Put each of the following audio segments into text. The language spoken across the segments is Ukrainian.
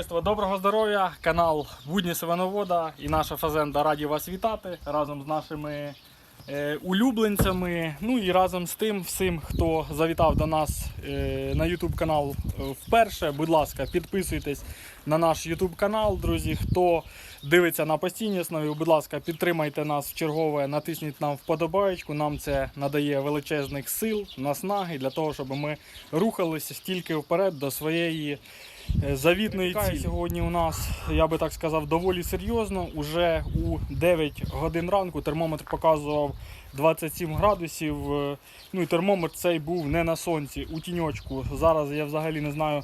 Товариство доброго здоров'я, канал Будні Сивановода і наша фазенда раді вас вітати разом з нашими е, улюбленцями. Ну і разом з тим, всім, хто завітав до нас е, на YouTube канал е, вперше. Будь ласка, підписуйтесь на наш YouTube канал, друзі. Хто дивиться на постійній основі, будь ласка, підтримайте нас в чергове, натисніть нам вподобаєчку. Нам це надає величезних сил, наснаги для того, щоб ми рухалися стільки вперед до своєї. Е, Завітної цілі сьогодні у нас, я би так сказав, доволі серйозно. Уже у 9 годин ранку термометр показував 27 градусів. Е, Ну і термометр цей був не на сонці, у тіньочку. Зараз я взагалі не знаю,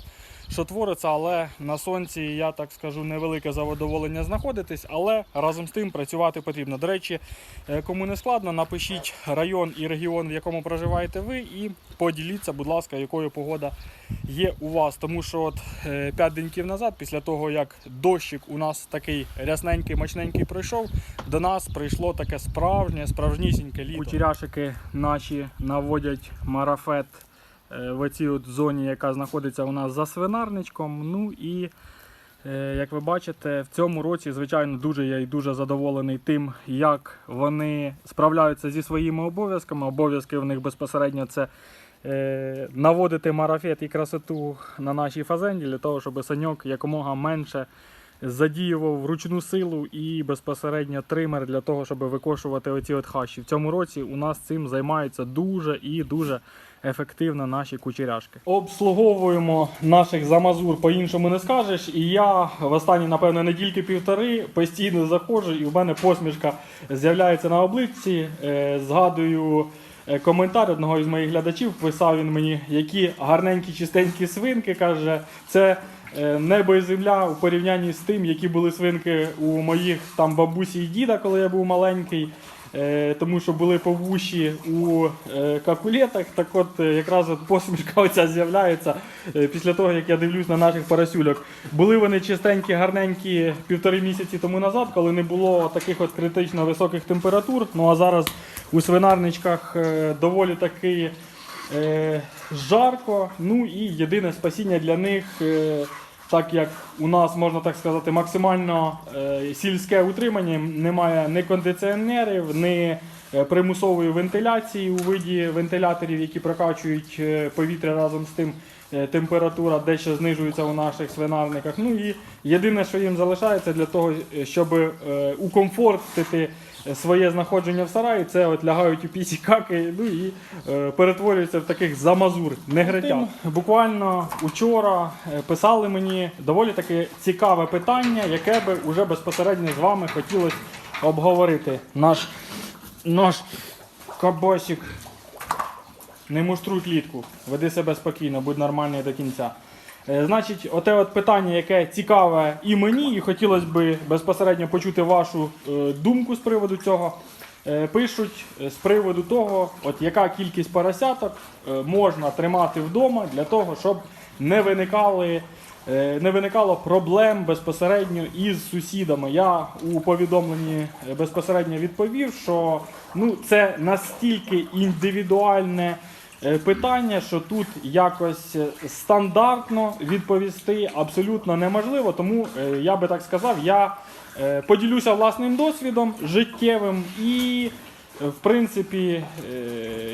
що твориться, але на сонці, я так скажу, невелике задоволення знаходитись, але разом з тим працювати потрібно. До речі, е, кому не складно, напишіть район і регіон, в якому проживаєте ви, і поділіться, будь ласка, якою погода є у вас. Тому що от 5 деньків назад, після того як дощик у нас такий рясненький, мощненький пройшов, до нас прийшло таке справжнє, справжнісіньке літо. Кучеряшики наші наводять марафет е, в цій от зоні, яка знаходиться у нас за свинарничком. Ну і е, як ви бачите, в цьому році, звичайно, дуже я і дуже задоволений тим, як вони справляються зі своїми обов'язками. Обов'язки в них безпосередньо це е, наводити марафет і красоту на нашій фазенді для того, щоб саньок якомога менше задіював ручну силу і безпосередньо тример для того, щоб викошувати оці от хащі. В цьому році у нас цим займаються дуже і дуже ефективно наші кучеряшки. Обслуговуємо наших замазур по-іншому не скажеш. І я в останні, напевно, недільки півтори постійно заходжу, і в мене посмішка з'являється на обличчі. Е, згадую. е, Коментар одного із моїх глядачів писав він мені, які гарненькі чистенькі свинки. каже, це небо і земля у порівнянні з тим, які були свинки у моїх там бабусі і діда, коли я був маленький. Е, тому що були повуші у е, какулетах, так от е, якраз от посмішка оця з'являється е, після того, як я дивлюсь на наших парасюльок. Були вони чистенькі, гарненькі півтори місяці тому назад, коли не було таких от критично високих температур. Ну а зараз у свинарничках е, доволі таки е, жарко. Ну і єдине спасіння для них. е, так як у нас, можна так сказати, максимально е, сільське утримання, немає ні кондиціонерів, ні е, примусової вентиляції у виді вентиляторів, які прокачують е, повітря разом з тим. е, Температура дещо знижується у наших свинарниках. Ну і єдине, що їм залишається для того, е, щоб е, укомфортити е, своє знаходження в сараї, це от лягають у пісі каки, ну і е, перетворюються в таких замазур, негритят. Буквально учора е, писали мені доволі таке цікаве питання, яке би уже безпосередньо з вами хотілося обговорити. Наш, наш кабасик. Не муштруй клітку, веди себе спокійно, будь нормальний до кінця. Е, Значить, оте от питання, яке цікаве і мені, і хотілося б безпосередньо почути вашу е, думку з приводу цього. Е, Пишуть з приводу того, от яка кількість поросяток можна тримати вдома для того, щоб не виникали. Не виникало проблем безпосередньо із сусідами. Я у повідомленні безпосередньо відповів, що ну, це настільки індивідуальне питання, що тут якось е, стандартно відповісти абсолютно неможливо. Тому е, я би так сказав, я е, поділюся власним досвідом життєвим і. е, В принципі, е,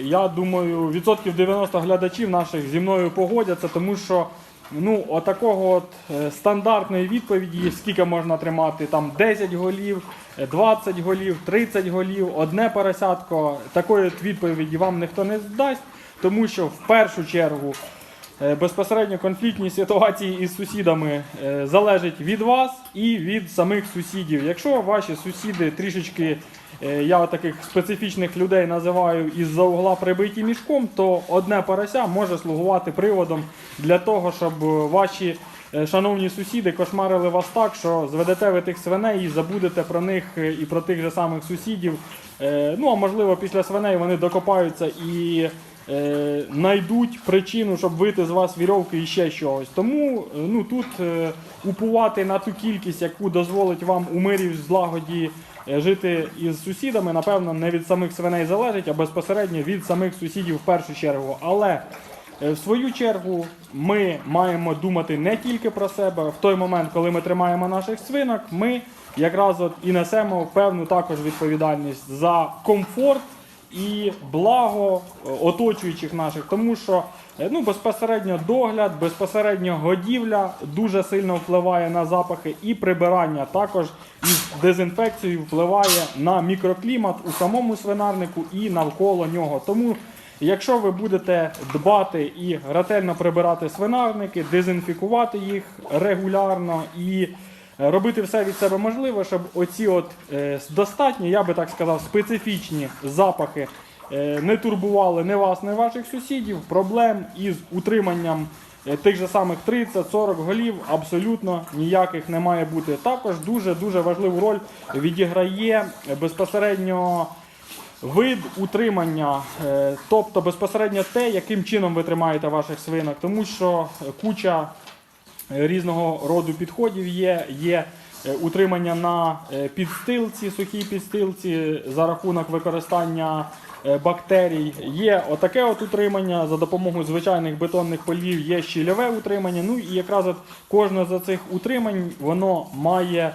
я думаю, відсотків 90 глядачів наших зі мною погодяться, тому що ну, отакого от е, стандартної відповіді, скільки можна тримати, там 10 голів, е, 20 голів, 30 голів, одне поросятко, такої відповіді вам ніхто не дасть, тому що в першу чергу е, безпосередньо конфліктні ситуації із сусідами е, залежать від вас і від самих сусідів. Якщо ваші сусіди трішечки, е, я таких специфічних людей називаю із-за угла прибиті мішком, то одне порося може слугувати приводом для того, щоб ваші шановні сусіди кошмарили вас так, що зведете ви тих свиней і забудете про них і про тих же самих сусідів. Ну а можливо, після свиней вони докопаються і е, знайдуть причину, щоб вийти з вас вірьовки і ще чогось. Тому е, ну, тут е, упувати на ту кількість, яку дозволить вам у мирі в злагоді е, жити із сусідами, напевно, не від самих свиней залежить, а безпосередньо від самих сусідів в першу чергу. Але Е, В свою чергу ми маємо думати не тільки про себе. В той момент, коли ми тримаємо наших свинок, ми якраз от і несемо певну також відповідальність за комфорт і благо е, оточуючих наших, тому що е, ну, безпосередньо догляд, безпосередньо годівля дуже сильно впливає на запахи, і прибирання також із дезінфекцією впливає на мікроклімат у самому свинарнику і навколо нього. Тому Якщо ви будете дбати і ретельно прибирати свинарники, дезінфікувати їх регулярно і робити все від себе можливе, щоб оці от е, достатні, я би так сказав, специфічні запахи е, не турбували не вас, не ваших сусідів, проблем із утриманням е, тих же самих 30-40 голів абсолютно ніяких не має бути. Також дуже дуже важливу роль відіграє безпосередньо. Вид утримання, тобто безпосередньо те, яким чином ви тримаєте ваших свинок, тому що куча різного роду підходів є. Є е, утримання на е, підстилці, сухій підстилці за рахунок використання е, бактерій. Є отаке от утримання за допомогою звичайних бетонних полів, є щільове утримання. Ну і якраз от кожне з цих утримань воно має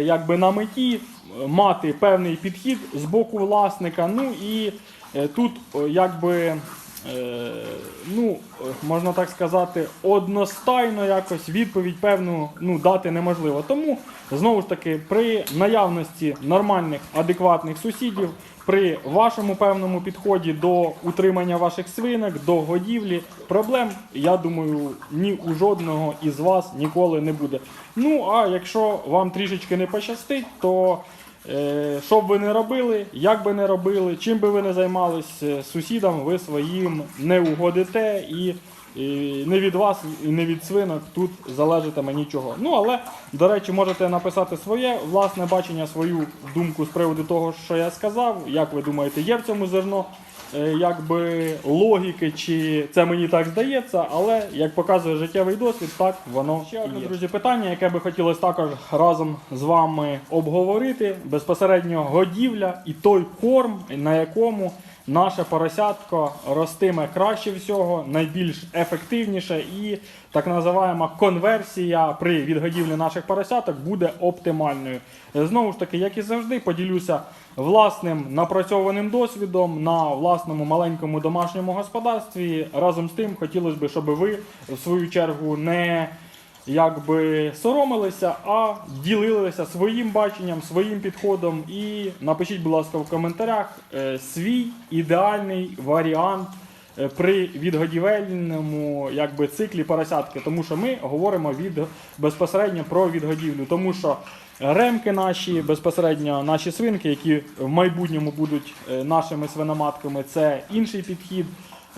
якби на меті мати певний підхід з боку власника. Ну і тут якби. Е, ну, можна так сказати, одностайно якось відповідь певну ну, дати неможливо. Тому знову ж таки, при наявності нормальних, адекватних сусідів, при вашому певному підході до утримання ваших свинок, до годівлі, проблем, я думаю, ні у жодного із вас ніколи не буде. Ну а якщо вам трішечки не пощастить, то Що б ви не робили, як би не робили, чим би ви не займалися е, сусідам ви своїм не угодите і, не від вас, і не від свинок тут залежатиме нічого. Ну але, до речі, можете написати своє власне бачення, свою думку з приводу того, що я сказав. Як ви думаєте, є в цьому зерно е, якби логіки, чи це мені так здається, але як показує життєвий досвід, так воно ще одне, друзі, питання, яке би хотілося також разом з вами обговорити. Безпосередньо годівля і той корм, на якому наше поросятко ростиме краще всього, найбільш ефективніше, і так називаємо конверсія при відгодівлі наших поросяток буде оптимальною. Знову ж таки, як і завжди, поділюся власним напрацьованим досвідом на власному маленькому домашньому господарстві. Разом з тим, хотілося б, щоб ви в свою чергу не якби соромилися, а ділилися своїм баченням, своїм підходом. І напишіть, будь ласка, в коментарях е, свій ідеальний варіант е, при відгодівельному якби, циклі поросятки, тому що ми говоримо від, безпосередньо про відгодівлю, тому що ремки наші, безпосередньо наші свинки, які в майбутньому будуть е, нашими свиноматками, це інший підхід.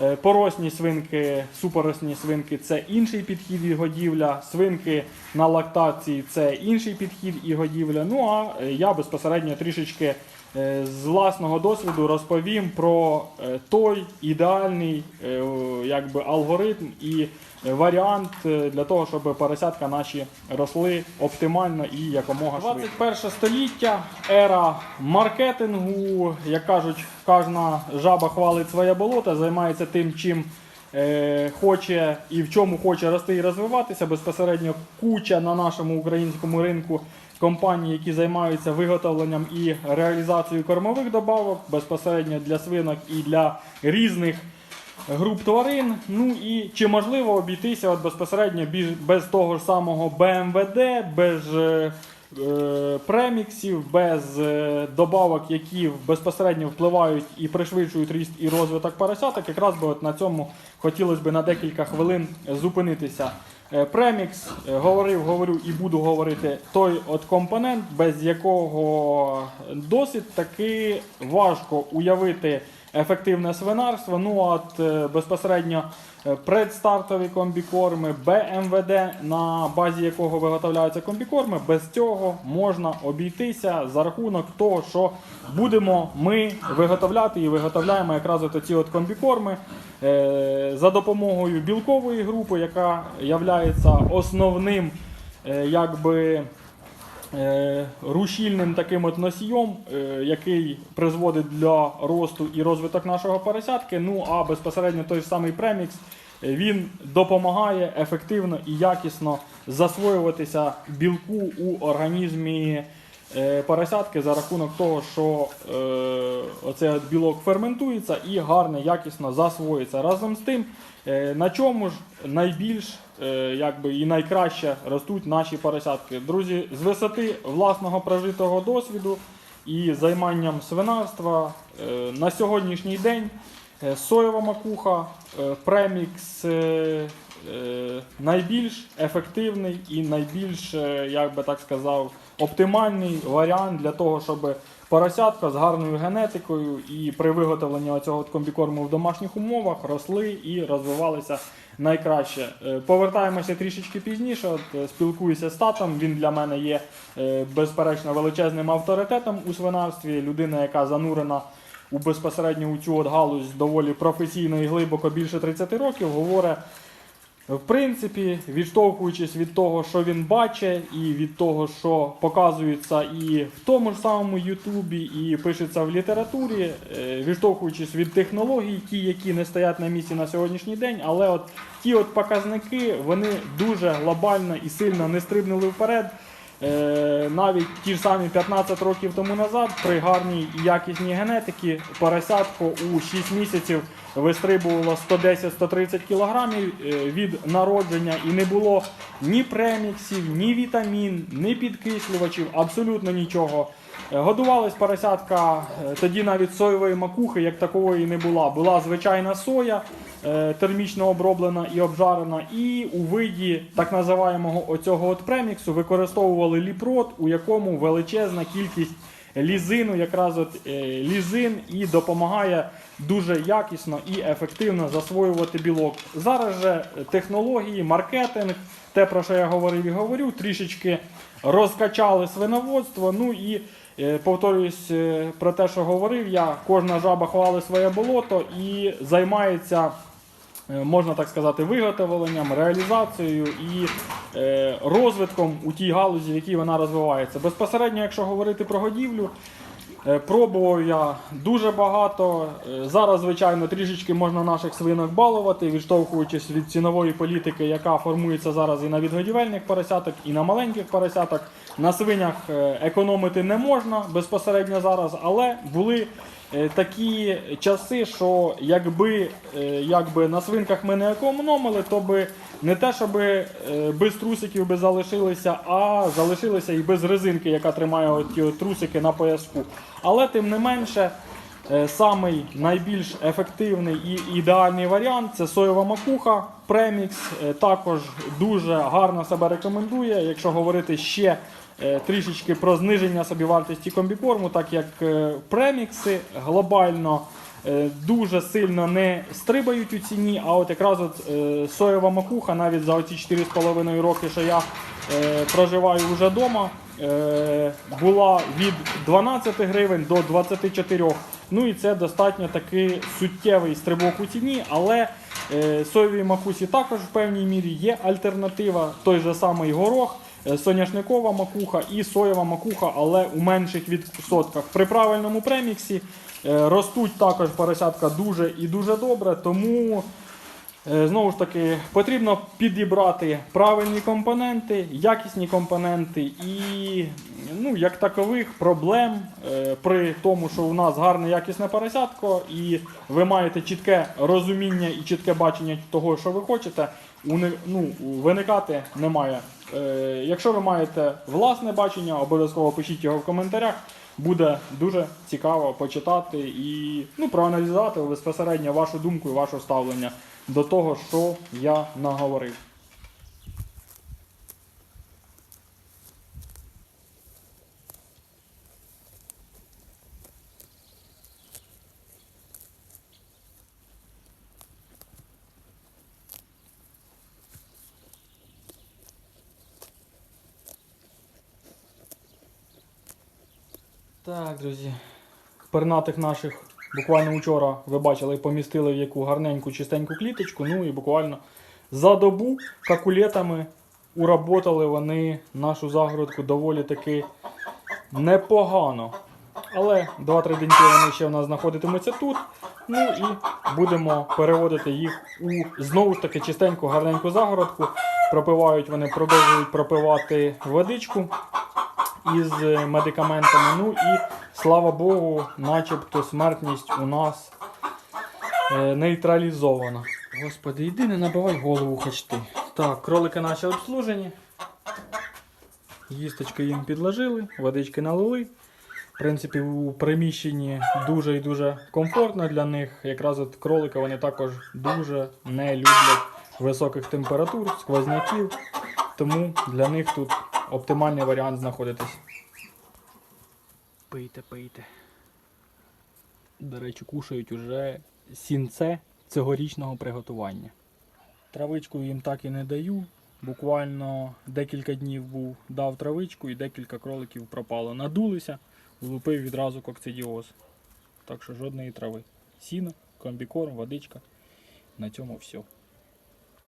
Е, Поросні свинки, супоросні свинки це інший підхід і годівля. Свинки на лактації це інший підхід і годівля. Ну а е, я безпосередньо трішечки е, з власного досвіду розповім про той ідеальний якби, алгоритм і варіант е, для того, щоб поросятка наші росли оптимально і якомога швидше. 21 століття, ера маркетингу, як кажуть, кожна жаба хвалить своє болото, займається тим, чим е, хоче і в чому хоче рости і розвиватися. Безпосередньо куча на нашому українському ринку компаній, які займаються виготовленням і реалізацією кормових добавок безпосередньо для свинок і для різних груп тварин. Ну і чи можливо обійтися от безпосередньо без того ж самого БМВД, без е, е, преміксів, без е, добавок, які безпосередньо впливають і пришвидшують ріст і розвиток поросяток. Якраз би от на цьому хотілося б на декілька хвилин зупинитися. Е, Премікс е, говорив, говорю і буду говорити той от компонент, без якого досить таки важко уявити ефективне свинарство. Ну от е, безпосередньо е, предстартові комбікорми, БМВД, на базі якого виготовляються комбікорми, без цього можна обійтися за рахунок того, що будемо ми виготовляти і виготовляємо якраз от ці от комбікорми е, за допомогою білкової групи, яка є основним якби. Е, рушільним таким от носієм, е, який призводить для росту і розвиток нашого поросятки. Ну а безпосередньо той самий премікс він допомагає ефективно і якісно засвоюватися білку у організмі е, поросятки за рахунок того, що е, оцей білок ферментується і гарно, якісно засвоюється. Разом з тим, е, на чому ж найбільш е, якби, і найкраще ростуть наші поросятки. Друзі, з висоти власного прожитого досвіду і займанням свинарства е, на сьогоднішній день е, соєва макуха, е, премікс е, е, найбільш ефективний і найбільш, е, як би так сказав, оптимальний варіант для того, щоб поросятка з гарною генетикою і при виготовленні цього комбікорму в домашніх умовах росли і розвивалися найкраще. Е, Повертаємося трішечки пізніше. От е, спілкуюся з татом. Він для мене є е, безперечно величезним авторитетом у свинарстві. Людина, яка занурена у безпосередньо у цю от галузь доволі професійно і глибоко більше 30 років, говорить. В принципі, відштовхуючись від того, що він бачить, і від того, що показується і в тому ж самому Ютубі, і пишеться в літературі, е, відштовхуючись від технологій, ті, які не стоять на місці на сьогоднішній день, але от ті от показники вони дуже глобально і сильно не стрибнули вперед. Е, навіть ті ж самі 15 років тому назад при гарній і якісній генетиці поросятко у 6 місяців вистрибувало 110-130 кілограмів е, від народження і не було ні преміксів, ні вітамін, ні підкислювачів, абсолютно нічого. Годувались поросятка е, тоді навіть соєвої макухи, як такової не була. Була звичайна соя, е, термічно оброблена і обжарена, і у виді так називаємого оцього от преміксу використовували ліпрот, у якому величезна кількість лізину, якраз от е, лізин і допомагає дуже якісно і ефективно засвоювати білок. Зараз же технології, маркетинг, те про що я говорив і говорю, трішечки розкачали свиноводство. Ну і повторююсь е, про те, що говорив я, кожна жаба хвалить своє болото і займається. е, Можна так сказати, виготовленням, реалізацією і е, розвитком у тій галузі, в якій вона розвивається. Безпосередньо, якщо говорити про годівлю, е, пробував я дуже багато. Е, Зараз, звичайно, трішечки можна наших свинок балувати, відштовхуючись від цінової політики, яка формується зараз і на відгодівельних поросяток, і на маленьких поросяток. На свинях е, економити не можна безпосередньо зараз, але були е, такі часи, що якби, е, якби на свинках ми не економили, то би не те, щоб е, без трусиків би залишилися, а залишилися і без резинки, яка тримає ті трусики на пояску. Але тим не менше. Е, Самий найбільш ефективний і ідеальний варіант це соєва макуха. Премікс е, також дуже гарно себе рекомендує. Якщо говорити ще трішечки про зниження собівартості комбікорму, так як премікси глобально дуже сильно не стрибають у ціні, а от якраз от е, соєва макуха навіть за оці 4,5 роки, що я е, проживаю вже вдома, е, була від 12 гривень до 24. Ну і це достатньо такий суттєвий стрибок у ціні, але е, соєвій макусі також в певній мірі є альтернатива, той же самий горох, е, соняшникова макуха і соєва макуха, але у менших відсотках. При правильному преміксі е, ростуть також поросятка дуже і дуже добре, тому Е, Знову ж таки, потрібно підібрати правильні компоненти, якісні компоненти і ну, як такових проблем е, при тому, що у нас гарне якісне поросятко, і ви маєте чітке розуміння і чітке бачення того, що ви хочете, ну, виникати немає. Е, Якщо ви маєте власне бачення, обов'язково пишіть його в коментарях. Буде дуже цікаво почитати і ну, проаналізувати безпосередньо вашу думку і ваше ставлення до того, що я наговорив. Так, друзі. Пернатих наших буквально вчора ви бачили, помістили в яку гарненьку чистеньку кліточку. Ну і буквально за добу какулетами уработали вони нашу загородку доволі таки непогано. Але 2-3 деньки вони ще в нас знаходитимуться тут. Ну і будемо переводити їх у знову ж таки чистеньку, гарненьку загородку. Пропивають вони, продовжують пропивати водичку із медикаментами. Ну і слава Богу, начебто смертність у нас е, нейтралізована. Господи, йди не набивай голову хоч ти. Так, кролики наші обслужені. Їсточки їм підложили, водички налили. В принципі, у приміщенні дуже і дуже комфортно для них. Якраз от кролики вони також дуже не люблять високих температур, сквозняків. Тому для них тут оптимальний варіант знаходитись. Пийте, пийте. До речі, кушають уже сінце цьогорічного приготування. Травичку їм так і не даю. Буквально декілька днів був, дав травичку і декілька кроликів пропало. Надулися, влупив відразу кокцидіоз. Так що жодної трави. Сіно, комбікорм, водичка. На цьому все.